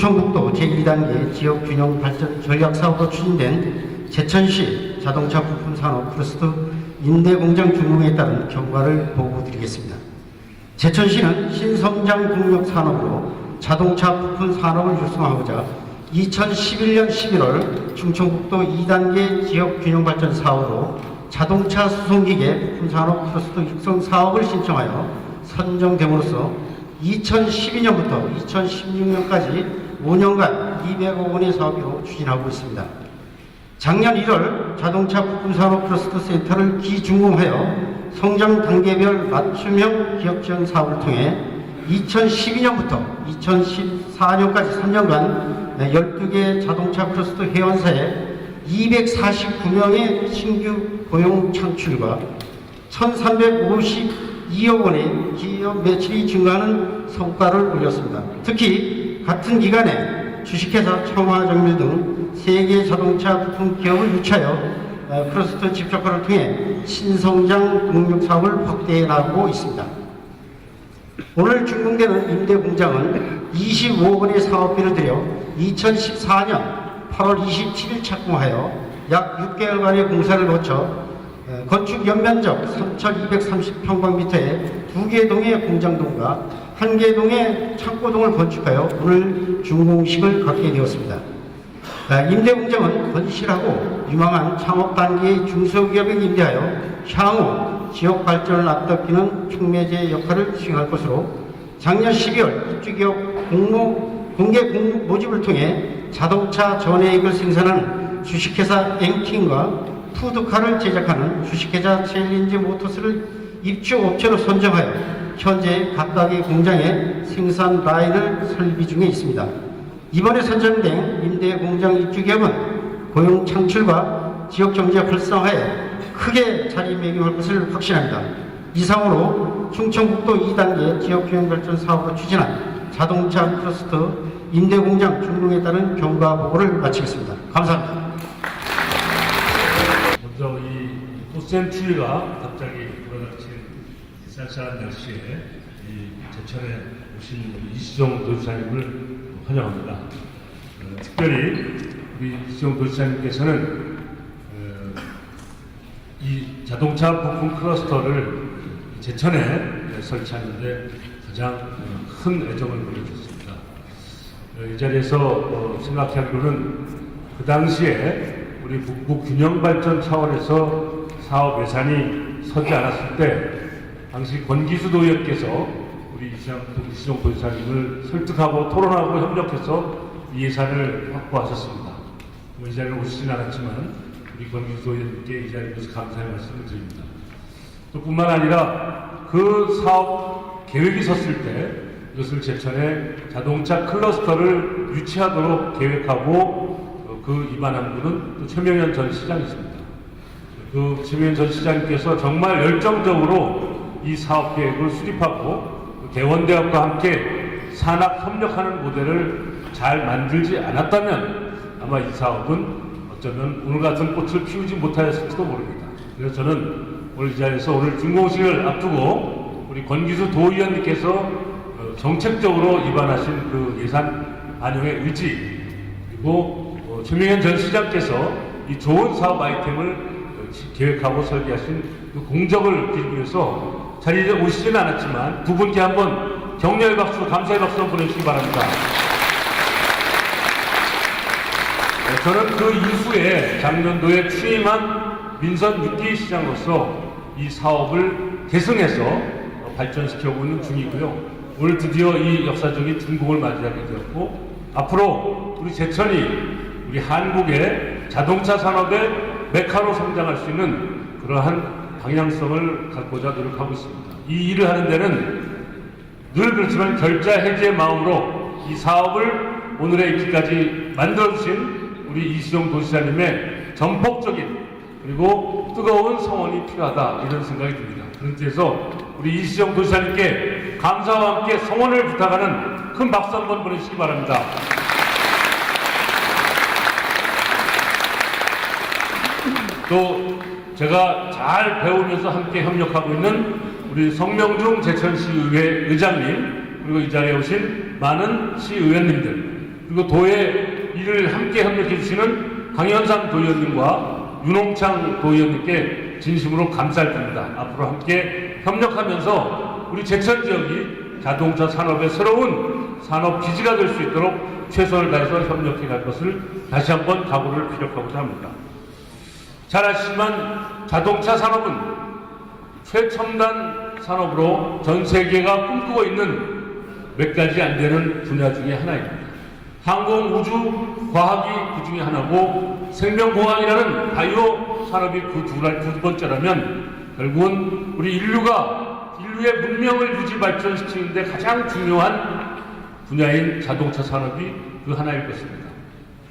충청북도 제2단계 지역균형 발전 전략 사업으로 추진된 제천시 자동차 부품 산업 크러스트 임대 공장 준공에 따른 경과를 보고드리겠습니다. 제천시는 신성장 동력 산업으로 자동차 부품 산업을 육성하고자 2011년 11월 충청북도 2단계 지역균형 발전 사업으로 자동차 수송기계 부품 산업 크러스터 육성 사업을 신청하여 선정됨으로써 2012년부터 2016년까지 5년간 200억 원의 사업으로 추진하고 있습니다. 작년 1월 자동차 부품 산업 클러스터 센터를 기준공하여 성장 단계별 맞춤형 기업 지원 사업을 통해 2012년부터 2014년까지 3년간 12개 자동차 클러스터 회원사에 249명의 신규 고용 창출과 1,352억 원의 기업 매출이 증가하는 성과를 올렸습니다. 특히 같은 기간에 주식회사 청화정밀 등 세계 자동차 부품 기업을 유치하여 어, 크러스터 집적화를 통해 신성장 동력 사업을 확대해 나가고 있습니다. 오늘 준공되는 임대 공장은 25억 원의 사업비를 들여 2014년 8월 27일 착공하여 약 6개월간의 공사를 거쳐 에, 건축 연면적 3,230평방미터의 두 개 동의 공장동과 한개 동의 창고동을 건축하여 오늘 준공식을 갖게 되었습니다. 아, 임대공장은 건실하고 유망한 창업 단계의 중소기업에 임대하여 향후 지역 발전을 앞당기는 촉매제 역할을 수행할 것으로 작년 12월 입주기업 공모, 공개 공 모집을 통해 자동차 전해액을 생산하는 주식회사 앵킹과 푸드카를 제작하는 주식회사 챌린지 모터스를 입주업체로 선정하여 현재 각각의 공장에 생산 라인을 설비 중에 있습니다. 이번에 선정된 임대 공장 입주 기업은 고용 창출과 지역 경제 활성화에 크게 자리매김할 것을 확신합니다. 이상으로 충청북도 2단계 지역균형 발전 사업으로 추진한 자동차 클러스터 임대 공장 준공에 따른 경과 보고를 마치겠습니다. 감사합니다. 먼저 이 꽃샘 추위가 갑자기 쌀쌀한 날씨에 이 제천에 오신 이시정 도지사님을 환영합니다. 어, 특별히 우리 이시정 도지사님께서는 어, 이 자동차 부품 클러스터를 제천에 설치하는데 가장 어, 큰 애정을 보여주셨습니다. 어, 이 자리에서 어, 생각하기로는 그 당시에 우리 북부 균형 발전 차원에서 사업 예산이 서지 않았을 때 당시 권기수 도 의원께서 우리 이시정, 이시정 도지사님을 설득하고 토론하고 협력해서 이 예산을 확보하셨습니다. 뭐이 자리에 오시진 않았지만 우리 권기수 도의원께 이 자리에서 감사의 말씀을 드립니다. 또 뿐만 아니라 그 사업 계획이 섰을 때 이것을 제천에 자동차 클러스터를 유치하도록 계획하고 어, 그 입안한 분은 또 최명현 전 시장이십니다. 그 최명현 전 시장님께서 정말 열정적으로 이 사업 계획을 수립하고 그 개원대학과 함께 산학 협력하는 모델을 잘 만들지 않았다면 아마 이 사업은 어쩌면 오늘 같은 꽃을 피우지 못하였을지도 모릅니다. 그래서 저는 오늘 이 자리에서 오늘 준공식을 앞두고 우리 권기수 도의원님께서 어, 정책적으로 입안하신 그 예산 반영의 의지 그리고 어, 최명현 전 시장께서 이 좋은 사업 아이템을 어, 지- 계획하고 설계하신 그 공적을 기리해서 자리에 오시지는 않았지만 두 분께 한번 격려의 박수, 감사의 박수 보내주시기 바랍니다. 네, 저는 그 이후에 작년도에 취임한 민선 6기 시장으로서 이 사업을 계승해서 어, 발전시켜오고 있는 중이고요. 오늘 드디어 이 역사적인 준공을 맞이하게 되었고 앞으로 우리 제천이 우리 한국의 자동차 산업의 메카로 성장할 수 있는 그러한 방향성을 갖고자 노력하고 있습니다. 이 일을 하는 데는 늘 그렇지만 결자 해지의 마음으로 이 사업을 오늘의 이기까지 만들어주신 우리 이수정 도지사님의 전폭적인 그리고 뜨거운 성원이 필요하다 이런 생각이 듭니다. 그런 데서 우리 이수정 도지사님께 감사와 함께 성원을 부탁하는 큰 박수 한번 보내주시기 바랍니다. 또 제가 잘 배우면서 함께 협력하고 있는 우리 성명중 제천시의회 의장님 그리고 이 자리에 오신 많은 시의원님들 그리고 도에 이를 함께 협력해 주시는 강현상 도의원님과 윤홍창 도의원님께 진심으로 감사를 드립니다. 앞으로 함께 협력하면서 우리 제천 지역이 자동차 산업의 새로운 산업 기지가 될 수 있도록 최선을 다해서 협력해 갈 것을 다시 한번 각오를 피력하고자 합니다. 잘 아시지만 자동차 산업은 최첨단 산업으로 전 세계가 꿈꾸고 있는 몇 가지 안 되는 분야 중에 하나입니다. 항공, 우주, 과학이 그 중에 하나고 생명공학이라는 바이오 산업이 그 두, 두 번째라면 결국은 우리 인류가 인류의 문명을 유지 발전시키는데 가장 중요한 분야인 자동차 산업이 그 하나일 것입니다.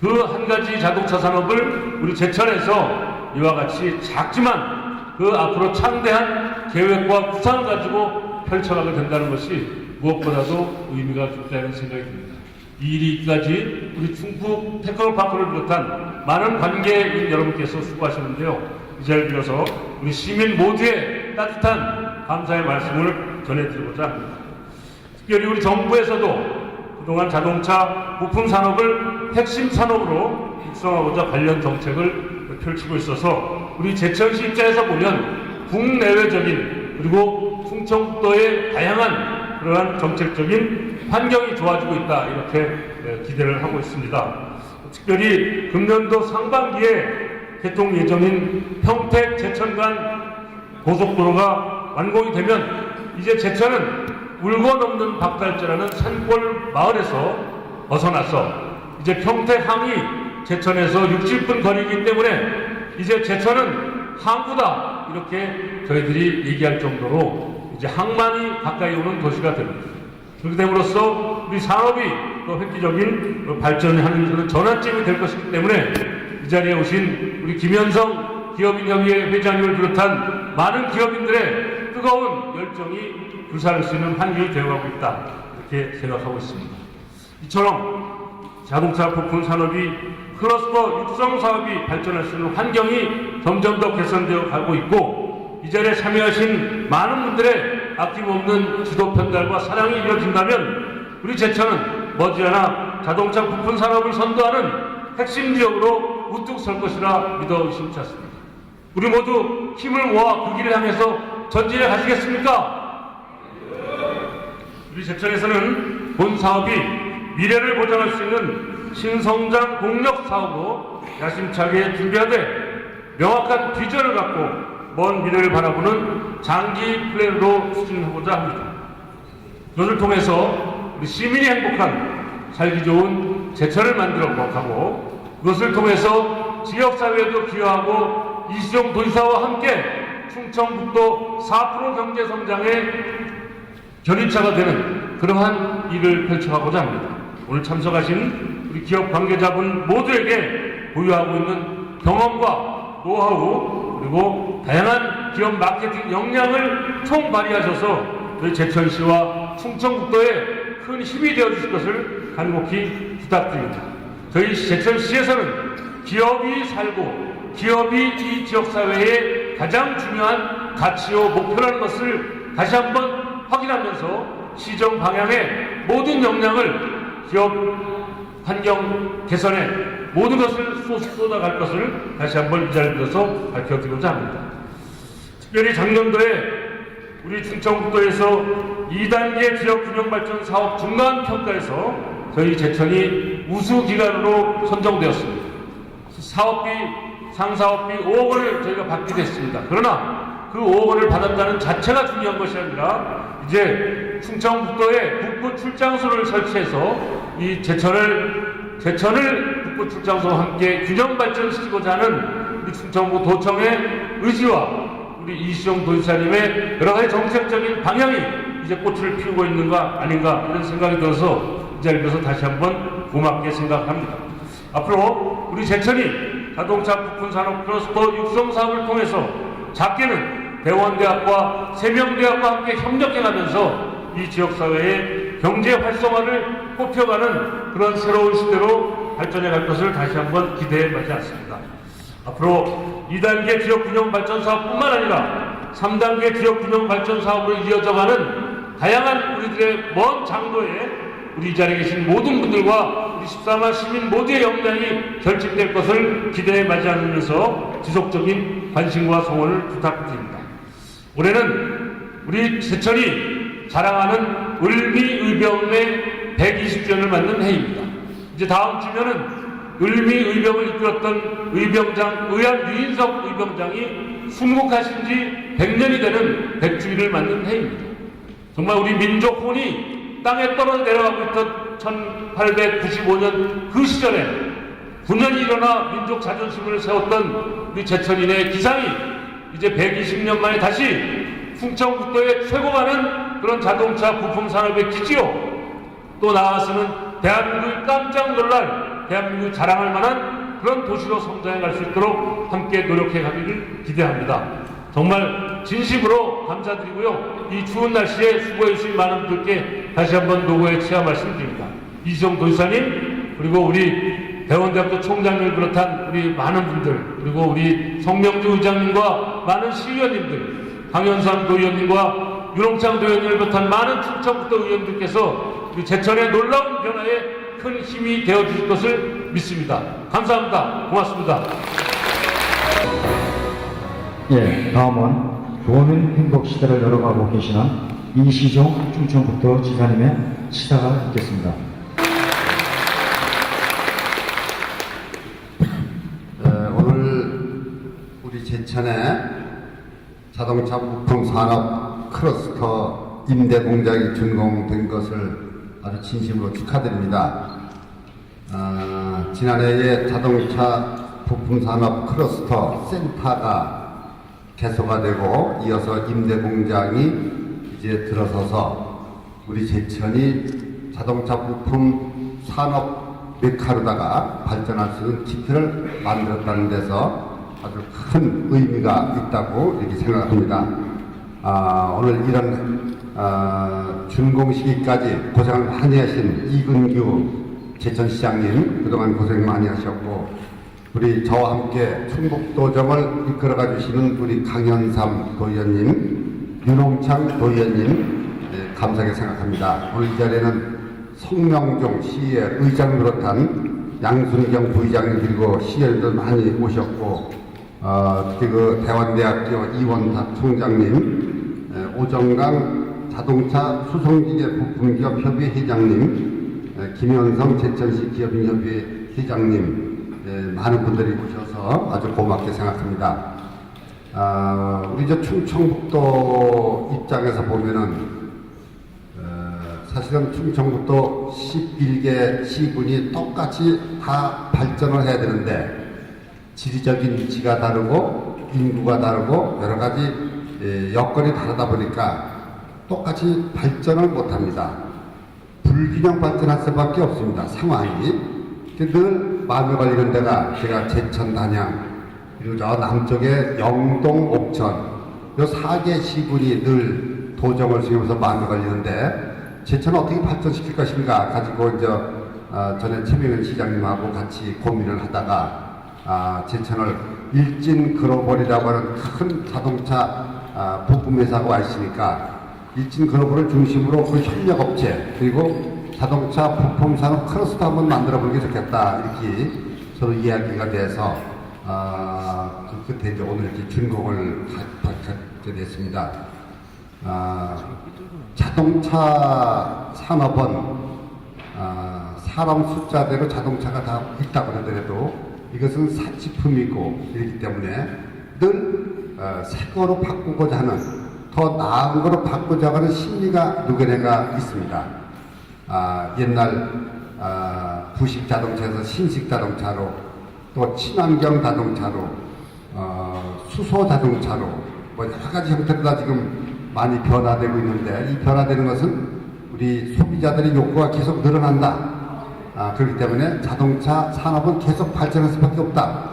그 한 가지 자동차 산업을 우리 제천에서 이와 같이 작지만 그 앞으로 창대한 계획과 구상을 가지고 펼쳐가게 된다는 것이 무엇보다도 의미가 깊다는 생각이 듭니다. 이 일이까지 우리 충북 테크노파크를 비롯한 많은 관계인 여러분께서 수고하셨는데요. 이 자리를 빌어서 우리 시민 모두의 따뜻한 감사의 말씀을 전해드리고자 합니다. 특별히 우리 정부에서도 그동안 자동차 부품 산업을 핵심 산업으로 육성하고자 관련 정책을 펼치고 있어서 우리 제천시 입장에서 보면 국내외적인 그리고 충청도의 다양한 그러한 정책적인 환경이 좋아지고 있다 이렇게 에, 기대를 하고 있습니다. 특별히 금년도 상반기에 개통 예정인 평택 제천 간 고속도로가 완공이 되면 이제 제천은 울고 넘는 박달재라는 산골 마을에서 벗어나서 이제 평택 항이 제천에서 60분 거리이기 때문에 이제 제천은 항구다 이렇게 저희들이 얘기할 정도로 이제 항만이 가까이 오는 도시가 됩니다. 그렇게 됨으로써 우리 산업이 또 획기적인 발전을 하는 그런 전환점이 될 것이기 때문에 이 자리에 오신 우리 김현성 기업인협의회 회장님을 비롯한 많은 기업인들의 뜨거운 열정이 불사를 수 있는 환경이 되어가고 있다 이렇게 생각하고 있습니다. 이처럼 자동차 부품 산업이 클러스터 육성 사업이 발전할 수 있는 환경이 점점 더 개선되어 가고 있고 이 자리에 참여하신 많은 분들의 아낌없는 지도 편달과 사랑이 이루어진다면 우리 제천은 머지않아 자동차 부품 산업을 선도하는 핵심 지역으로 우뚝 설 것이라 믿어 의심치 않습니다. 우리 모두 힘을 모아 그 길을 향해서 전진해 가시겠습니까? 우리 제천에서는 본 사업이 미래를 보장할 수 있는 신성장 공력 사업으로 야심차게 준비하되 명확한 비전을 갖고 먼 미래를 바라보는 장기 플랜으로 추진하고자 합니다. 이것을 통해서 우리 시민이 행복한 살기 좋은 제천을 만들어 가고 그것을 통해서 지역사회에도 기여하고 이시종 도지사와 함께 충청북도 4% 경제 성장의 견인차가 되는 그러한 일을 펼쳐가고자 합니다. 오늘 참석하신 우리 기업 관계자분 모두에게 보유하고 있는 경험과 노하우 그리고 다양한 기업 마케팅 역량을 총 발휘하셔서 저희 제천시와 충청북도에 큰 힘이 되어 주실 것을 간곡히 부탁드립니다. 저희 제천시에서는 기업이 살고 기업이 이 지역사회의 가장 중요한 가치요 목표라는 것을 다시 한번 확인하면서 시정 방향의 모든 역량을 기업 환경 개선에 모든 것을 쏟- 쏟아갈 것을 다시 한번 이 자리에 들어서 밝혀드리고자 합니다. 특별히 작년도에 우리 충청북도에서 2단계 지역균형발전 사업 중간 평가에서 저희 제천이 우수 기관으로 선정되었습니다. 사업비, 상사업비 5억 원을 저희가 받게 됐습니다. 그러나 그 5억 원을 받았다는 자체가 중요한 것이 아니라 이제 충청북도에 북부 출장소를 설치해서 이 제천을 제천을 북부 출장소와 함께 균형 발전시키고자 하는 우리 충청북 도청의 의지와 우리 이시종 도지사님의 여러 가지 정책적인 방향이 이제 꽃을 피우고 있는가 아닌가 이런 생각이 들어서 이 자리에서 다시 한번 고맙게 생각합니다. 앞으로 우리 제천이 자동차 부품 산업 클러스터 육성 사업을 통해서 작게는 대원대학과 세명대학과 함께 협력해가면서 이 지역사회의 경제 활성화를 뽑혀가는 그런 새로운 시대로 발전해 갈 것을 다시 한번 기대해 마지 않습니다. 앞으로 2단계 지역균형 발전 사업뿐만 아니라 3단계 지역균형 발전 사업으로 이어져가는 다양한 우리들의 먼 장도의 우리 이 자리에 계신 모든 분들과 우리 14만 시민 모두의 역량이 결집될 것을 기대에 맞이하면서 지속적인 관심과 성원을 부탁드립니다. 올해는 우리 제천이 자랑하는 을미의병의 120주년을 맞는 해입니다. 이제 다음 주면은 을미의병을 이끌었던 의병장 의한 유인석 의병장이 순국하신 지 100년이 되는 100주기를 맞는 해입니다. 정말 우리 민족 혼이 땅에 떨어져 내려가고 있던 1895년 그 시절에 9년이 일어나 민족 자존심을 세웠던 우리 제천인의 기상이 이제 120년 만에 다시 충청북도의 최고가는 그런 자동차 부품 산업의 기지요. 또 나아가서는 대한민국이 깜짝 놀랄 대한민국이 자랑할 만한 그런 도시로 성장해 갈 수 있도록 함께 노력해 가기를 기대합니다. 정말 진심으로 감사드리고요. 이 추운 날씨에 수고해 주신 많은 분들께 다시 한번 노고의 치하 말씀드립니다. 이정 도지사님 그리고 우리 대원대학교 총장님을 비롯한 우리 많은 분들 그리고 우리 성명주 의장님과 많은 시의원님들 강현삼 도의원님과 유롱창 도의원님을 비롯한 많은 충청북도 의원들께서 제천의 놀라운 변화에 큰 힘이 되어 주실 것을 믿습니다. 감사합니다. 고맙습니다. 예, 다음은 도민 행복 시대를 열어가고 계시는 이시종 충청북도 지사님의 시사가 있겠습니다. 에, 오늘 우리 제천에 자동차 부품 산업 클러스터 임대 공장이 준공된 것을 아주 진심으로 축하드립니다. 아, 지난해에 자동차 부품 산업 클러스터 센터가 개소가 되고 이어서 임대 공장이 이제 들어서서 우리 제천이 자동차 부품 산업 메카로다가 발전할 수 있는 기틀을 만들었다는 데서 아주 큰 의미가 있다고 이렇게 생각합니다. 아, 오늘 이런 아, 준공 시기까지 고생을 많이 하신 이근규 제천시장님 그동안 고생 많이 하셨고 우리 저와 함께 충북도정을 이끌어가 주시는 우리 강현삼 도의원님, 윤홍창 도의원님 예, 감사하게 생각합니다. 오늘 이 자리에는 성명종 시의 의장 비롯한 양순경 부의장님 그리고 시의원들 많이 오셨고 어, 특히 그 대원대학교 이원탁 총장님, 에, 오정강 자동차 수송기계 부품기업 협의 회장님, 에, 김현성 제천시 기업인협의 회장님, 에, 많은 분들이 오셔서 아주 고맙게 생각합니다. 아, 우리 저 충청북도 입장에서 보면은 어, 사실은 충청북도 11개 시군이 똑같이 다 발전을 해야 되는데 지리적인 위치가 다르고 인구가 다르고 여러 가지 예, 여건이 다르다 보니까 똑같이 발전을 못합니다. 불균형 발전할 수밖에 없습니다. 상황이 늘 마음에 걸리는 데가 제가 제천 단양 그리고 저 남쪽에 영동 옥천 요 4개 시군이 늘 도정을 수행하면서 마음에 걸리는데 제천을 어떻게 발전시킬 것인가 가지고 이제 어, 전에 최명현 시장님하고 같이 고민을 하다가 아, 제천을 일진 글로벌이라고 하는 큰 자동차 아, 부품 회사가 와 있으니까 일진 글로벌을 중심으로 그 협력 업체 그리고 자동차 부품 산업 클러스터 한번 만들어 보는 게 좋겠다 이렇게 서로 이야기가 돼서 아, 그 끝에 이제 오늘 이렇게 준공을 가- 갖게 됐습니다. 아, 자동차 산업은 아, 사람 숫자대로 자동차가 다 있다고 하더라도 이것은 사치품이고 이렇기 때문에 늘 어, 새 거로 바꾸고자 하는 더 나은 거로 바꾸자 하는 심리가 누구네가 있습니다. 아, 옛날 아, 부식 자동차에서 신식 자동차로 또 친환경 자동차로 어, 수소 자동차로 뭐 여러 가지 형태로 다 지금 많이 변화되고 있는데 이 변화되는 것은 우리 소비자들의 욕구가 계속 늘어난다. 아, 그렇기 때문에 자동차 산업은 계속 발전할 수밖에 없다.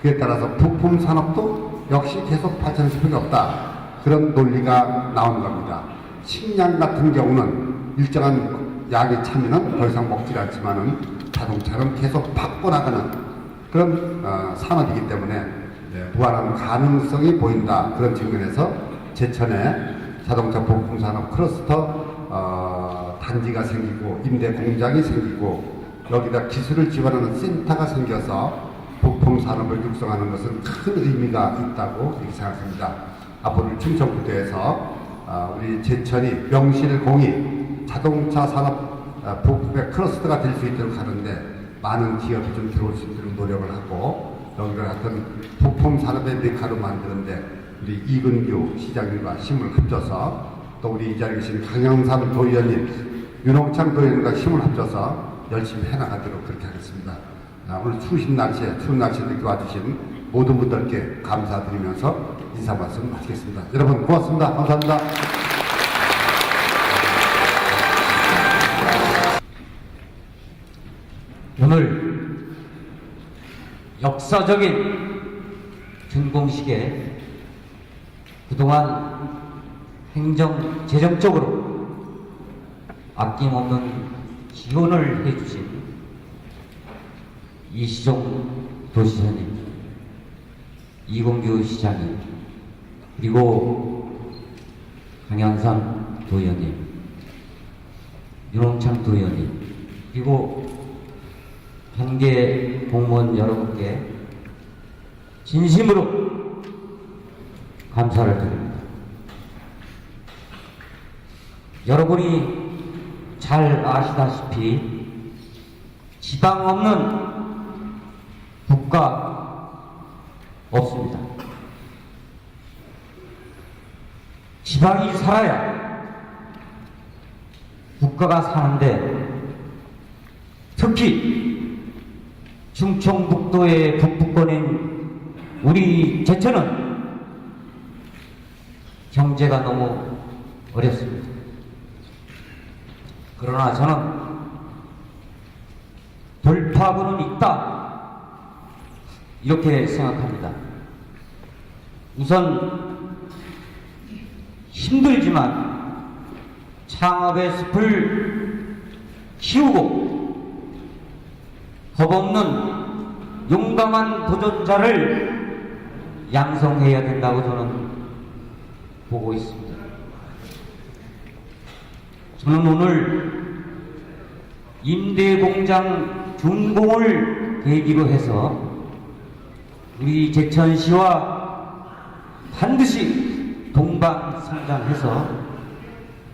그에 따라서 부품 산업도 역시 계속 발전할 수밖에 없다. 그런 논리가 나오는 겁니다. 식량 같은 경우는 일정한 약이 차면은 더 이상 먹지 않지만은 자동차는 계속 바꿔나가는 그런 어, 산업이기 때문에 네, 무한한 가능성이 보인다. 그런 측면에서 제천에 자동차 부품 산업 클러스터 어, 단지가 생기고 임대 공장이 생기고 여기다 기술을 지원하는 센터가 생겨서 부품 산업을 육성하는 것은 큰 의미가 있다고 생각합니다. 앞으로 충청부도에서 아, 우리 제천이 명실공히 자동차 산업 아, 부품의 클러스터가 될 수 있도록 하는데 많은 기업이 좀 들어올 수 있도록 노력을 하고 여기를 어떤 부품 산업의 메카로 만드는데 우리 이근규 시장님과 힘을 합쳐서 또 우리 이 자리에 계신 강영삼 도의원님, 윤홍창 도의원과 힘을 합쳐서 열심히 해나가도록 그렇게 하겠습니다. 아, 오늘 추우신 날씨에 추운 날씨에 이렇게 와주신 모든 분들께 감사드리면서 인사 말씀 마치겠습니다. 여러분 고맙습니다. 감사합니다. 오늘 역사적인 준공식에 그동안 행정, 재정적으로 아낌없는 지원을 해주신 이시종 도시장님, 이공규 시장님, 그리고 강양삼 도의원님, 윤홍창 도의원님, 그리고 한계 공무원 여러분께 진심으로 감사를 드립니다. 여러분이 잘 아시다시피 지방 없는 국가 없습니다. 지방이 살아야 국가가 사는데 특히 충청북도의 북부권인 우리 제천은 경제가 너무 어렵습니다. 그러나 저는 돌파구는 있다. 이렇게 생각합니다. 우선 힘들지만 창업의 숲을 키우고 겁 없는 용감한 도전자를 양성해야 된다고 저는 보고 있습니다. 저는 오늘 임대공장 준공을 계기로 해서 우리 제천시와 반드시 동반 성장해서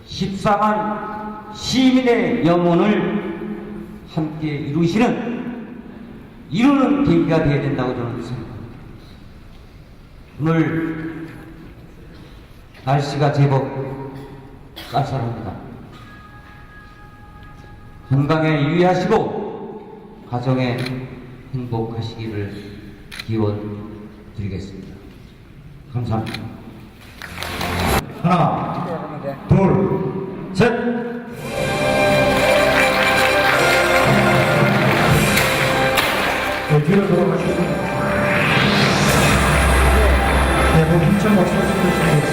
14만 시민의 영혼을 함께 이루시는 이루는 계기가 되어야 된다고 저는 생각합니다. 오늘 날씨가 제법 쌀쌀합니다. 건강에 유의하시고 가정에 행복하시기를 기원 드리겠습니다. 감사합니다. 하나, 둘, 셋. 네, 뒤로 돌아가시고. 네, 뭐 힘찬 박수 해주시면